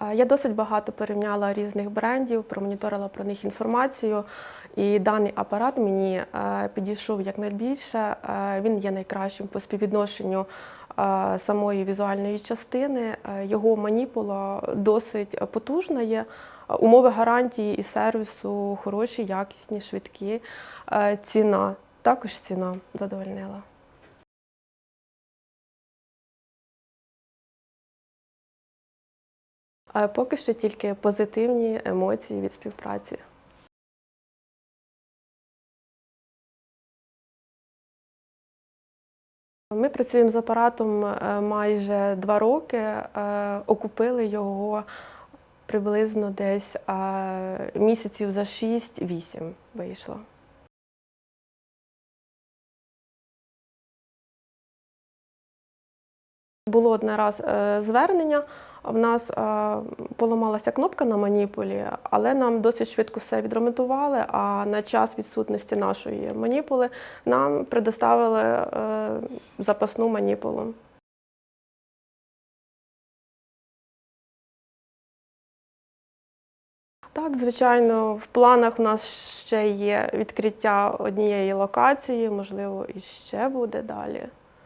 Я досить багато порівняла різних брендів, промоніторила про них інформацію, і даний апарат мені е, підійшов якнайбільше. Е, Він є найкращим по співвідношенню е, самої візуальної частини. Його маніпула досить потужна є. Умови гарантії і сервісу хороші, якісні, швидкі. Ціна також ціна задовольнила. Е, Поки що тільки позитивні емоції від співпраці. Ми працюємо з апаратом е, майже два роки, е, окупили його приблизно десь е, місяців за 6-8 вийшло. Було одне раз е, звернення. В нас е, поламалася кнопка на маніпулі, але нам досить швидко все відремонтували. А на час відсутності нашої маніпули нам предоставили е, запасну маніпулу. Так, звичайно, в планах у нас ще є відкриття однієї локації, можливо, і ще буде далі.